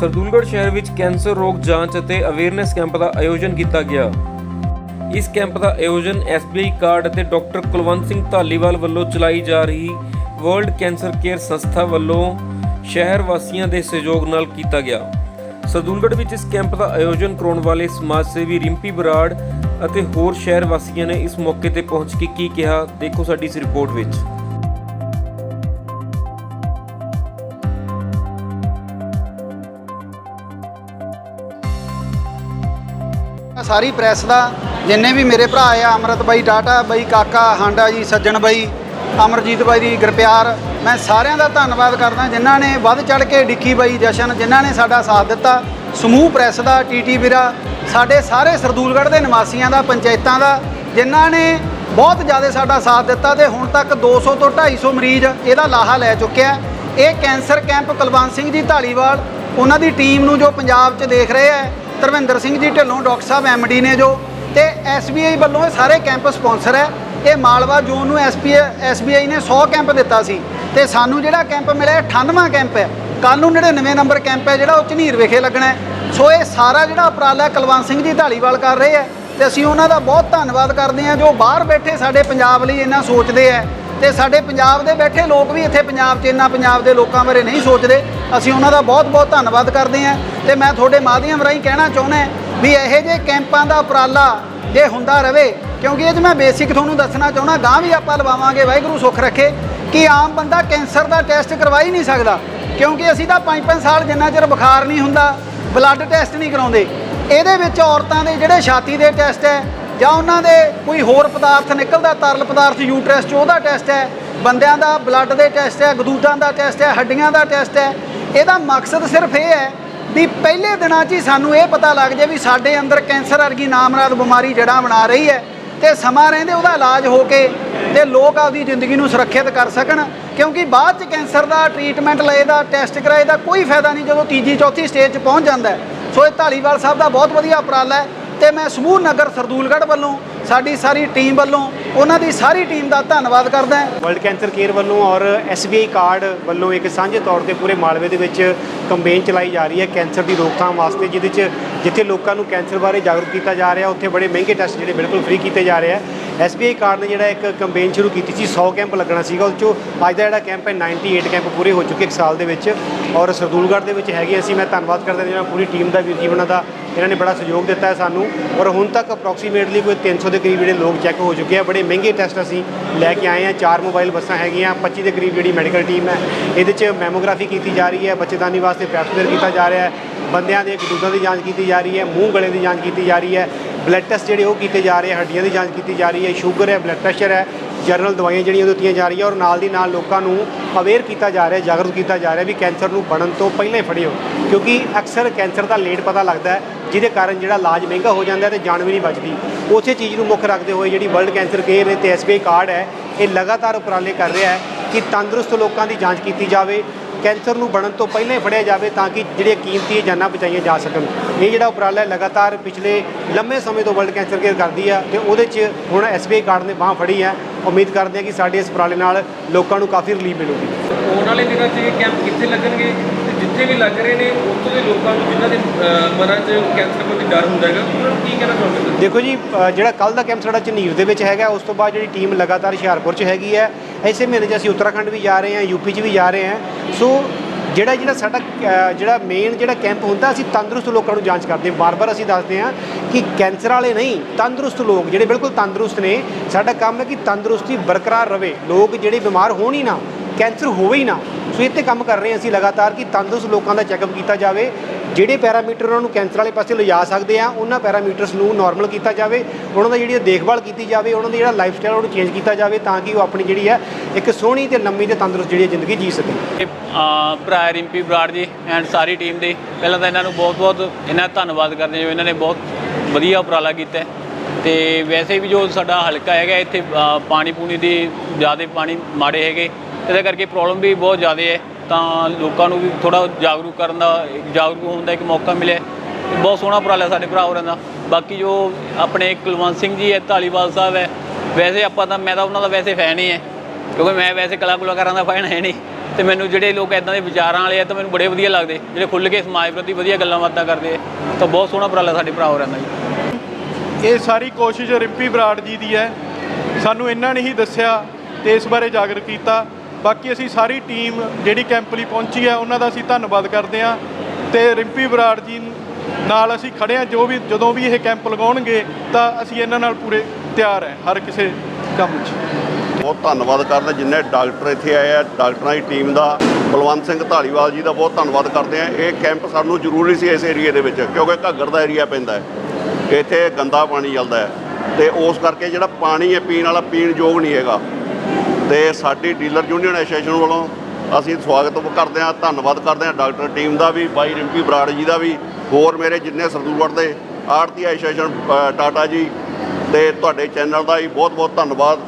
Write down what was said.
ਸਰਦੂਲਗੜ੍ਹ ਸ਼ਹਿਰ ਵਿੱਚ ਕੈਂਸਰ ਰੋਗ ਜਾਂਚ ਅਤੇ ਅਵੇਅਰਨੈਸ ਕੈਂਪ ਦਾ ਆਯੋਜਨ ਕੀਤਾ ਗਿਆ। ਇਸ ਕੈਂਪ ਦਾ ਆਯੋਜਨ SBI ਕਾਰਡ ਅਤੇ ਡਾਕਟਰ ਕੁਲਵੰਤ ਸਿੰਘ ਧਾਲੀਵਾਲ ਵੱਲੋਂ ਚਲਾਈ ਜਾ ਰਹੀ ਵਰਲਡ ਕੈਂਸਰ ਕੇਅਰ ਸੰਸਥਾ ਵੱਲੋਂ ਸ਼ਹਿਰ ਵਾਸੀਆਂ ਦੇ ਸਹਿਯੋਗ ਨਾਲ ਕੀਤਾ ਗਿਆ। ਸਰਦੂਲਗੜ੍ਹ ਵਿੱਚ ਇਸ ਕੈਂਪ ਦਾ ਆਯੋਜਨ ਕਰਾਉਣ ਵਾਲੇ ਸਮਾਜ ਸੇਵੀ ਰਿੰਪੀ ਬਰਾੜ ਅਤੇ ਹੋਰ ਸ਼ਹਿਰ ਵਾਸੀਆਂ ਨੇ ਇਸ ਮੌਕੇ ਤੇ ਪਹੁੰਚ ਕੇ ਕੀ ਕਿਹਾ, ਦੇਖੋ ਸਾਡੀ ਇਸ ਰਿਪੋਰਟ ਵਿੱਚ। ਸਾਰੀ ਪ੍ਰੈਸ ਦਾ, ਜਿੰਨੇ ਵੀ ਮੇਰੇ ਭਰਾ ਆ, ਅਮਰਤ ਬਾਈ ਟਾਟਾ, ਬਾਈ ਕਾਕਾ, ਹਾਂਡਾ ਜੀ, ਸੱਜਣ ਬਾਈ, ਅਮਰਜੀਤ ਬਾਈ ਦੀ ਗੁਰਪਿਆਰ, ਮੈਂ ਸਾਰਿਆਂ ਦਾ ਧੰਨਵਾਦ ਕਰਦਾ, ਜਿਨ੍ਹਾਂ ਨੇ ਵੱਧ ਚੜ ਕੇ ਡਿੱਕੀ ਬਾਈ ਜਸ਼ਨ, ਜਿਨ੍ਹਾਂ ਨੇ ਸਾਡਾ ਸਾਥ ਦਿੱਤਾ, ਸਮੂਹ ਪ੍ਰੈਸ ਦਾ ਟੀਟੀ ਵੀਰਾ, ਸਾਡੇ ਸਾਰੇ ਸਰਦੂਲਗੜ੍ਹ ਦੇ ਨਿਵਾਸੀਆਂ ਦਾ, ਪੰਚਾਇਤਾਂ ਦਾ, ਜਿਨ੍ਹਾਂ ਨੇ ਬਹੁਤ ਜ਼ਿਆਦਾ ਸਾਡਾ ਸਾਥ ਦਿੱਤਾ ਤੇ ਹੁਣ ਤੱਕ 200 ਤੋਂ 250 ਮਰੀਜ਼ ਇਹਦਾ ਲਾਹਾ ਲੈ ਚੁੱਕਿਆ ਇਹ ਕੈਂਸਰ ਕੈਂਪ ਕੁਲਵੰਤ ਸਿੰਘ ਜੀ ਢਾਲੀਵਾਲ, ਉਹਨਾਂ ਦੀ ਟੀਮ ਨੂੰ ਜੋ ਪੰਜਾਬ 'ਚ ਦੇਖ ਰਹੇ ਹੈ ਧਰਮਿੰਦਰ ਸਿੰਘ ਜੀ ਢਿੱਲੋਂ, ਡਾਕਟਰ ਸਾਹਿਬ ਐਮਡੀ ਨੇ ਜੋ ਤੇ ਐਸਬੀਆਈ ਵੱਲੋਂ ਇਹ ਸਾਰੇ ਕੈਂਪ ਸਪਾਂਸਰ ਹੈ। ਇਹ ਮਾਲਵਾ ਜ਼ੋਨ ਨੂੰ ਐਸਬੀਆਈ ਨੇ 100 ਕੈਂਪ ਦਿੱਤਾ ਸੀ ਤੇ ਸਾਨੂੰ ਜਿਹੜਾ ਕੈਂਪ ਮਿਲਿਆ 98ਵਾਂ ਕੈਂਪ ਹੈ। ਕੱਲ ਨੂੰ 99 ਨੰਬਰ ਕੈਂਪ ਹੈ ਜਿਹੜਾ ਉਹ ਝਨੀਰ ਵਿਖੇ ਲੱਗਣਾ ਸੋ ਇਹ ਸਾਰਾ ਜਿਹੜਾ ਉਪਰਾਲਾ ਹੈ ਕੁਲਵੰਤ ਸਿੰਘ ਜੀ ਢਾਲੀਵਾਲ ਕਰ ਰਹੇ ਹੈ ਤੇ ਅਸੀਂ ਉਹਨਾਂ ਦਾ ਬਹੁਤ ਧੰਨਵਾਦ ਕਰਦੇ ਹਾਂ ਜੋ ਬਾਹਰ ਬੈਠੇ ਸਾਡੇ ਪੰਜਾਬ ਲਈ ਇੰਨਾ ਸੋਚਦੇ ਹੈ। ਤੇ ਸਾਡੇ ਪੰਜਾਬ ਦੇ ਬੈਠੇ ਲੋਕ ਵੀ ਇੱਥੇ ਪੰਜਾਬ 'ਚ, ਇੰਨਾ ਪੰਜਾਬ ਦੇ ਲੋਕਾਂ ਬਾਰੇ ਨਹੀਂ ਸੋਚਦੇ। ਅਸੀਂ ਉਹਨਾਂ ਦਾ ਬਹੁਤ-ਬਹੁਤ ਧੰਨਵਾਦ ਕਰਦੇ ਹਾਂ ਤੇ ਮੈਂ ਤੁਹਾਡੇ ਮਾਧਿਅਮ ਰਾਹੀਂ ਕਹਿਣਾ ਚਾਹੁੰਦਾ ਵੀ ਇਹੋ ਜਿਹੇ ਕੈਂਪਾਂ ਦਾ ਉਪਰਾਲਾ ਜੇ ਹੁੰਦਾ ਰਵੇ, ਕਿਉਂਕਿ ਇਹ 'ਚ ਮੈਂ ਬੇਸਿਕ ਤੁਹਾਨੂੰ ਦੱਸਣਾ ਚਾਹੁੰਦਾ ਗਾਂ ਵੀ ਆਪਾਂ ਲਵਾਵਾਂਗੇ, ਵਾਹਿਗੁਰੂ ਸੁੱਖ ਰੱਖੇ, ਕਿ ਆਮ ਬੰਦਾ ਕੈਂਸਰ ਦਾ ਟੈਸਟ ਕਰਵਾ ਹੀ ਨਹੀਂ ਸਕਦਾ, ਕਿਉਂਕਿ ਅਸੀਂ ਤਾਂ 5-5 ਸਾਲ ਜਿੰਨਾ ਚਿਰ ਬੁਖਾਰ ਨਹੀਂ ਹੁੰਦਾ ਬਲੱਡ ਟੈਸਟ ਨਹੀਂ ਕਰਾਉਂਦੇ। ਇਹਦੇ ਵਿੱਚ ਔਰਤਾਂ ਦੇ ਜਿਹੜੇ ਛਾਤੀ ਦੇ ਟੈਸਟ ਹੈ ਜਾਂ ਉਹਨਾਂ ਦੇ ਕੋਈ ਹੋਰ ਪਦਾਰਥ ਨਿਕਲਦਾ, ਤਰਲ ਪਦਾਰਥ ਯੂਟਰਸ 'ਚ, ਉਹਦਾ ਟੈਸਟ ਹੈ। ਬੰਦਿਆਂ ਦਾ ਬਲੱਡ ਦੇ ਟੈਸਟ ਹੈ, ਗਦੂਦਾਂ ਦਾ ਟੈਸਟ ਹੈ, ਹੱਡੀਆਂ ਦਾ ਟੈਸਟ ਹੈ। ਇਹਦਾ ਮਕਸਦ ਸਿਰਫ ਇਹ ਹੈ ਵੀ ਪਹਿਲੇ ਦਿਨਾਂ 'ਚ ਹੀ ਸਾਨੂੰ ਇਹ ਪਤਾ ਲੱਗ ਜਾਵੇ ਵੀ ਸਾਡੇ ਅੰਦਰ ਕੈਂਸਰ ਵਰਗੀ ਨਾਮਰਾਦ ਬਿਮਾਰੀ ਜੜ੍ਹਾਂ ਬਣਾ ਰਹੀ ਹੈ ਤੇ ਸਮਾਂ ਰਹਿੰਦੇ ਉਹਦਾ ਇਲਾਜ ਹੋ ਕੇ ਤੇ ਲੋਕ ਆਪਦੀ ਜ਼ਿੰਦਗੀ ਨੂੰ ਸੁਰੱਖਿਅਤ ਕਰ ਸਕਣ, ਕਿਉਂਕਿ ਬਾਅਦ 'ਚ ਕੈਂਸਰ ਦਾ ਟ੍ਰੀਟਮੈਂਟ ਲਏ ਦਾ ਟੈਸਟ ਕਰਾਏ ਦਾ ਕੋਈ ਫਾਇਦਾ ਨਹੀਂ ਜਦੋਂ ਤੀਜੀ, ਚੌਥੀ ਸਟੇਜ 'ਚ ਪਹੁੰਚ ਜਾਂਦਾ ਸੋ ਇਹ ਢਾਲੀਵਾਲ ਸਾਹਿਬ ਦਾ ਬਹੁਤ ਵਧੀਆ ਉਪਰਾਲਾ ਹੈ। ਤੇ ਮੈਂ ਸਮੂਹ ਨਗਰ ਸਰਦੂਲਗੜ੍ਹ ਵੱਲੋਂ, ਸਾਡੀ ਸਾਰੀ ਟੀਮ ਵੱਲੋਂ, ਉਹਨਾਂ ਦੀ ਸਾਰੀ ਟੀਮ ਦਾ ਧੰਨਵਾਦ ਕਰਦਾ ਹਾਂ। ਵਰਲਡ ਕੈਂਸਰ ਕੇਅਰ ਵੱਲੋਂ ਔਰ SBI ਕਾਰਡ ਵੱਲੋਂ ਇੱਕ ਸਾਂਝੇ ਤੌਰ ਤੇ ਪੂਰੇ ਮਾਲਵੇ ਦੇ ਵਿੱਚ ਕੰਪੇਨ ਚਲਾਈ ਜਾ ਰਹੀ ਹੈ ਕੈਂਸਰ ਦੀ ਰੋਕਥਾਮ ਵਾਸਤੇ, ਜਿਹਦੇ 'ਚ ਜਿੱਥੇ ਲੋਕਾਂ ਨੂੰ ਕੈਂਸਰ ਬਾਰੇ ਜਾਗਰੂਕ ਕੀਤਾ ਜਾ ਰਿਹਾ, ਉੱਥੇ ਬੜੇ ਮਹਿੰਗੇ ਟੈਸਟ ਜਿਹੜੇ ਬਿਲਕੁਲ ਫ੍ਰੀ ਕੀਤੇ ਜਾ ਰਹੇ ਆ। SBI ਕਾਰਡ ਨੇ ਜਿਹੜਾ ਇੱਕ ਕੰਪੇਨ ਸ਼ੁਰੂ ਕੀਤੀ ਸੀ 100 ਕੈਂਪ ਲੱਗਣਾ ਸੀਗਾ ਉਹ 'ਚੋਂ ਅੱਜ ਦਾ ਜਿਹੜਾ ਕੈਂਪ ਹੈ 98 ਕੈਂਪ ਪੂਰੇ ਹੋ ਚੁੱਕੇ ਇੱਕ ਸਾਲ ਦੇ ਵਿੱਚ। ਔਰ ਸਰਦੂਲਗੜ੍ਹ ਦੇ ਵਿੱਚ ਹੈਗੇ ਅਸੀਂ, ਮੈਂ ਧੰਨਵਾਦ ਕਰਦਾ ਜਿਹੜਾ ਪੂਰੀ ਟੀਮ ਦਾ, ਵੀਰ ਜੀ, ਉਹਨਾਂ ਦਾ ਇਹਨਾਂ ਨੇ ਬੜਾ ਸਹਿਯੋਗ ਦਿੱਤਾ ਹੈ ਸਾਨੂੰ ਔਰ ਹੁਣ ਤੱਕ ਅਪਰੋਕਸੀਮੇਟਲੀ ਕੋਈ 300 ਦੇ ਕਰੀਬ ਜਿਹੜੇ ਲੋਕ ਚੈੱਕ ਹੋ ਚੁੱਕੇ ਆ, ਬੜੇ ਮਹਿੰਗੇ ਟੈਸਟ ਅਸੀਂ ਲੈ ਕੇ ਆਏ ਆ, ਚਾਰ ਮੋਬਾਈਲ ਬੱਸਾਂ ਹੈਗੀਆਂ 25 ਦੇ ਕਰੀਬ ਜਿਹੜੀ ਮੈਡੀਕਲ ਟੀਮ ਹੈ, ਇਹਦੇ 'ਚ ਮੈਮੋਗ੍ਰਾਫੀ ਕੀਤੀ ਜਾ ਰਹੀ ਹੈ, ਬੱਚੇਦਾਨੀ ਵਾਸਤੇ ਪੈਪਸਮੀਅਰ ਕੀਤਾ ਜਾ ਰਿਹਾ ਹੈ, ਬੰਦਿਆਂ ਦੇ ਗਦੂਦਾਂ ਦੀ ਜਾਂਚ ਕੀਤੀ ਜਾ ਰਹੀ ਹੈ, ਮੂੰਹ ਗਲੇ ਦੀ ਜਾਂਚ ਕੀਤੀ ਜਾ ਰਹੀ ਹੈ ਬਲੱਡ ਟੈਸਟ ਜਿਹੜੇ ਉਹ ਕੀਤੇ ਜਾ ਰਹੇ ਆ, ਹੱਡੀਆਂ ਦੀ ਜਾਂਚ ਕੀਤੀ ਜਾ ਰਹੀ ਹੈ ਸ਼ੂਗਰ ਹੈ ਬਲੱਡ ਪ੍ਰੈਸ਼ਰ ਹੈ ਜਨਰਲ ਦਵਾਈਆਂ ਜਿਹੜੀਆਂ ਉਹ ਦਿੱਤੀਆਂ ਜਾ ਰਹੀਆਂ ਔਰ ਨਾਲ ਦੀ ਨਾਲ ਲੋਕਾਂ ਨੂੰ ਅਵੇਅਰ ਕੀਤਾ ਜਾ ਰਿਹਾ, ਜਾਗਰੂਕ ਕੀਤਾ ਜਾ ਰਿਹਾ ਵੀ ਕੈਂਸਰ ਨੂੰ ਬਣਨ ਤੋਂ ਪਹਿਲਾਂ ਹੀ ਫੜਿਓ ਕਿਉਂਕਿ ਅਕਸਰ ਕੈਂਸਰ ਦਾ ਲੇਟ ਪਤਾ ਲੱਗਦਾ ਹੈ, ਜਿਹਦੇ ਕਾਰਨ ਜਿਹੜਾ ਇਲਾਜ ਮਹਿੰਗਾ ਹੋ ਜਾਂਦਾ ਹੈ ਤੇ ਜਾਨ ਵੀ ਨਹੀਂ ਬਚਦੀ। ਉਸੇ ਚੀਜ਼ ਨੂੰ ਮੁੱਖ ਰੱਖਦੇ ਹੋਏ ਜਿਹੜੀ ਵਰਲਡ ਕੈਂਸਰ ਕੇਅਰ ਤੇ SBI ਕਾਰਡ ਹੈ, ਇਹ ਲਗਾਤਾਰ ਉਪਰਾਲੇ ਕਰ ਰਿਹਾ ਹੈ ਕਿ ਤੰਦਰੁਸਤ ਲੋਕਾਂ ਦੀ ਜਾਂਚ ਕੀਤੀ ਜਾਵੇ, ਕੈਂਸਰ ਨੂੰ ਬਣਨ ਤੋਂ ਪਹਿਲਾਂ ਹੀ ਫੜਿਆ ਜਾਵੇ ਤਾਂ ਕਿ ਜਿਹੜੀਆਂ ਕੀਮਤੀ ਜਾਨਾਂ ਬਚਾਈਆਂ ਜਾ ਸਕਣ। ਇਹ ਜਿਹੜਾ ਉਪਰਾਲਾ ਲਗਾਤਾਰ ਪਿਛਲੇ ਲੰਮੇ ਸਮੇਂ ਤੋਂ ਵਰਲਡ ਕੈਂਸਰ ਕੇਅਰ ਕਰਦੀ ਆ ਤੇ ਉਹਦੇ 'ਚ ਹੁਣ SBI ਕਾਰਡ ਨੇ ਬਾਹ ਫੜੀ ਹੈ ਉਮੀਦ ਕਰਦੇ ਹਾਂ ਕਿ ਸਾਡੇ ਇਸ ਉਪਰਾਲੇ ਨਾਲ ਲੋਕਾਂ ਨੂੰ ਕਾਫੀ ਰਿਲੀਫ ਮਿਲੂਗੀ। ਆਉਣ ਵਾਲੇ ਦਿਨਾਂ 'ਚ ਇਹ ਕੈਂਪ ਕਿੱਥੇ ਲੱਗਣਗੇ? ਤੇ ਜਿੱਥੇ ਵੀ ਲੱਗ ਰਹੇ ਨੇ ਉੱਥੋਂ ਦੇ ਲੋਕਾਂ ਨੂੰ ਜਿਨ੍ਹਾਂ ਦੇ ਮਨਾਂ 'ਚ ਕੈਂਸਰ ਪ੍ਰਤੀ ਡਰ ਹੁੰਦਾ ਹੈਗਾ ਉਹਨਾਂ ਨੂੰ ਕੀ ਕਹਿਣਾ ਚਾਹੁੰਦੇ ਦੇਖੋ ਜੀ ਜਿਹੜਾ ਕੱਲ ਦਾ ਕੈਂਪ ਸਾਡਾ ਝਨੀਰ ਦੇ ਵਿੱਚ ਹੈਗਾ ਉਸ ਤੋਂ ਬਾਅਦ ਜਿਹੜੀ ਟੀਮ ਲਗਾਤਾਰ ਹੁਸ਼ਿਆਰਪੁਰ 'ਚ ਹੈਗੀ ਹੈ ਐਸੇ ਮਹੀਨੇ 'ਚ ਅਸੀਂ ਉੱਤਰਾਖੰਡ ਵੀ ਜਾ ਰਹੇ ਹਾਂ ਯੂਪੀ 'ਚ ਵੀ ਜਾ ਰਹੇ ਹਾਂ। ਸੋ ਜਿਹੜਾ ਜਿਹੜਾ ਸਾਡਾ ਜਿਹੜਾ ਮੇਨ ਜਿਹੜਾ ਕੈਂਪ ਹੁੰਦਾ, ਅਸੀਂ ਤੰਦਰੁਸਤ ਲੋਕਾਂ ਨੂੰ ਜਾਂਚ ਕਰਦੇ ਹਾਂ। ਬਾਰ-ਬਾਰ ਅਸੀਂ ਦੱਸਦੇ ਹਾਂ ਕਿ ਕੈਂਸਰ ਵਾਲੇ ਨਹੀਂ, ਤੰਦਰੁਸਤ ਲੋਕ ਜਿਹੜੇ ਬਿਲਕੁਲ ਤੰਦਰੁਸਤ ਨੇ, ਸਾਡਾ ਕੰਮ ਹੈ ਕਿ ਤੰਦਰੁਸਤੀ ਬਰਕਰਾਰ ਰਵੇ। ਲੋਕ ਜਿਹੜੇ ਬਿਮਾਰ ਹੋਣ ਹੀ ਨਾ, ਕੈਂਸਰ ਹੋਵੇ ਹੀ ਨਾ, ਸੋ ਇਹ 'ਤੇ ਕੰਮ ਕਰ ਰਹੇ ਹਾਂ ਅਸੀਂ ਲਗਾਤਾਰ ਕਿ ਤੰਦਰੁਸਤ ਲੋਕਾਂ ਦਾ ਚੈੱਕਅਪ ਕੀਤਾ ਜਾਵੇ। ਜਿਹੜੇ ਪੈਰਾਮੀਟਰ ਉਹਨਾਂ ਨੂੰ ਕੈਂਸਰ ਵਾਲੇ ਪਾਸੇ ਲਿਜਾ ਸਕਦੇ ਆ ਉਹਨਾਂ ਪੈਰਾਮੀਟਰਸ ਨੂੰ ਨਾਰਮਲ ਕੀਤਾ ਜਾਵੇ ਉਹਨਾਂ ਦਾ ਜਿਹੜੀ ਦੇਖਭਾਲ ਕੀਤੀ ਜਾਵੇ ਉਹਨਾਂ ਦਾ ਜਿਹੜਾ ਲਾਈਫ ਸਟਾਈਲ ਉਹਨੂੰ ਚੇਂਜ ਕੀਤਾ ਜਾਵੇ ਤਾਂ ਕਿ ਉਹ ਆਪਣੀ ਜਿਹੜੀ ਹੈ ਇੱਕ ਸੋਹਣੀ ਤੇ ਲੰਮੀ ਤੇ ਤੰਦਰੁਸਤ ਜਿਹੜੀ ਹੈ ਜ਼ਿੰਦਗੀ ਜੀ ਸਕੇ ਇਹ, ਭਰਾ ਰਿੰਪੀ ਬਰਾੜ ਜੀ ਐਂਡ ਸਾਰੀ ਟੀਮ ਦੇ ਪਹਿਲਾਂ ਤਾਂ ਇਹਨਾਂ ਨੂੰ ਬਹੁਤ-ਬਹੁਤ ਇਹਨਾਂ ਦਾ ਧੰਨਵਾਦ ਕਰਦੇ ਜੋ ਇਹਨਾਂ ਨੇ ਬਹੁਤ ਵਧੀਆ ਉਪਰਾਲਾ ਕੀਤਾ ਹੈ। ਤੇ ਵੈਸੇ ਵੀ ਜੋ ਸਾਡਾ ਹਲਕਾ ਹੈਗਾ ਇੱਥੇ ਪਾਣੀ ਪੂਣੀ ਦੀ ਜ਼ਿਆਦਾ ਪਾਣੀ ਮਾੜੇ ਹੈਗੇ ਇਹਦੇ ਕਰਕੇ ਪ੍ਰੋਬਲਮ ਵੀ ਬਹੁਤ ਜ਼ਿਆਦਾ ਹੈ ਤਾਂ ਲੋਕਾਂ ਨੂੰ ਵੀ ਥੋੜਾ ਜਾਗਰੂਕ ਕਰਨ ਦਾ ਜਾਗਰੂਕ ਹੋਣ ਦਾ ਇੱਕ ਮੌਕਾ ਮਿਲਿਆ ਬਹੁਤ ਸੋਹਣਾ ਉਪਰਾਲਾ ਸਾਡੇ ਭਰਾ ਹੋਰਾਂ ਦਾ। ਬਾਕੀ ਜੋ ਆਪਣੇ ਕੁਲਵੰਤ ਸਿੰਘ ਜੀ ਹੈ, ਧਾਲੀਵਾਲ ਸਾਹਿਬ ਹੈ, ਵੈਸੇ ਆਪਾਂ ਤਾਂ ਮੈਂ ਤਾਂ ਉਹਨਾਂ ਦਾ ਵੈਸੇ ਫੈਨ ਹੀ ਹੈ। ਕਿਉਂਕਿ ਮੈਂ ਵੈਸੇ ਕਲਾ ਕਲਾਕਾਰਾਂ ਦਾ ਫੈਨ ਹੈ ਨਹੀਂ। ਤੇ ਮੈਨੂੰ ਜਿਹੜੇ ਲੋਕ ਐਦਾਂ ਦੇ ਵਿਚਾਰਾਂ ਵਾਲੇ ਆ, ਤਾਂ ਮੈਨੂੰ ਬੜੇ ਵਧੀਆ ਲੱਗਦੇ। ਜਿਹੜੇ ਖੁੱਲ੍ਹ ਕੇ ਸਮਾਜ ਪ੍ਰਤੀ ਵਧੀਆ ਗੱਲਾਂ ਬਾਤਾਂ ਕਰਦੇ ਆ, ਤਾਂ ਬਹੁਤ ਸੋਹਣਾ ਉਪਰਾਲਾ ਸਾਡੇ ਭਰਾ ਹੋਰਾਂ ਦਾ ਜੀ। ਇਹ ਸਾਰੀ ਕੋਸ਼ਿਸ਼ ਰਿੰਪੀ ਬਰਾੜ ਜੀ ਦੀ ਹੈ। ਸਾਨੂੰ ਇਹਨਾਂ ਨੇ ਹੀ ਦੱਸਿਆ ਤੇ ਇਸ ਬਾਰੇ ਜਾਗਰੂਕ ਕੀਤਾ। ਬਾਕੀ ਅਸੀਂ ਸਾਰੀ ਟੀਮ ਜਿਹੜੀ ਕੈਂਪ ਲਈ ਪਹੁੰਚੀ ਹੈ, ਉਹਨਾਂ ਦਾ ਅਸੀਂ ਧੰਨਵਾਦ ਕਰਦੇ ਹਾਂ ਤੇ ਰਿੰਪੀ ਬਰਾੜ ਜੀ ਨਾਲ ਅਸੀਂ ਖੜੇ ਹਾਂ, ਜੋ ਵੀ, ਜਦੋਂ ਵੀ ਇਹ ਕੈਂਪ ਲਗਾਉਣਗੇ ਤਾਂ ਅਸੀਂ ਇਹਨਾਂ ਨਾਲ ਪੂਰੇ ਤਿਆਰ ਹੈ, ਹਰ ਕਿਸੇ ਕੰਮ 'ਚ। ਬਹੁਤ ਧੰਨਵਾਦ ਕਰਦੇ ਜਿੰਨੇ ਡਾਕਟਰ ਇੱਥੇ ਆਏ ਆ, ਡਾਕਟਰਾਂ ਦੀ ਟੀਮ ਦਾ, ਬਲਵੰਤ ਸਿੰਘ ਢਾਲੀਵਾਲ ਜੀ ਦਾ ਬਹੁਤ ਧੰਨਵਾਦ ਕਰਦੇ ਆ ਇਹ ਕੈਂਪ ਸਾਨੂੰ ਜ਼ਰੂਰੀ ਸੀ ਇਸ ਏਰੀਏ ਦੇ ਵਿੱਚ, ਕਿਉਂਕਿ ਘੱਗਰ ਦਾ ਏਰੀਆ ਪੈਂਦਾ ਹੈ। ਇੱਥੇ ਗੰਦਾ ਪਾਣੀ ਚੱਲਦਾ ਹੈ ਤੇ ਉਸ ਕਰਕੇ ਜਿਹੜਾ ਪਾਣੀ ਹੈ, ਪੀਣ ਵਾਲਾ ਪੀਣ ਯੋਗ ਨਹੀਂ ਹੈਗਾ। ਤੇ ਸਾਡੀ ਡੀਲਰ ਯੂਨੀਅਨ ਐਸੋਸੀਏਸ਼ਨ ਵੱਲੋਂ ਅਸੀਂ ਸਵਾਗਤ ਕਰਦੇ ਹਾਂ, ਧੰਨਵਾਦ ਕਰਦੇ ਹਾਂ ਡਾਕਟਰ ਟੀਮ ਦਾ ਵੀ, ਬਾਈ ਰਿੰਪੀ ਬਰਾੜ ਜੀ ਦਾ ਵੀ, ਹੋਰ ਮੇਰੇ ਜਿੰਨੇ ਸਰਦੂਲਗੜ੍ਹ ਦੇ ਆੜਤੀ ਐਸੋਸੀਏਸ਼ਨ ਟਾਟਾ ਜੀ ਤੇ ਤੁਹਾਡੇ ਚੈਨਲ ਦਾ ਵੀ ਬਹੁਤ ਬਹੁਤ ਧੰਨਵਾਦ।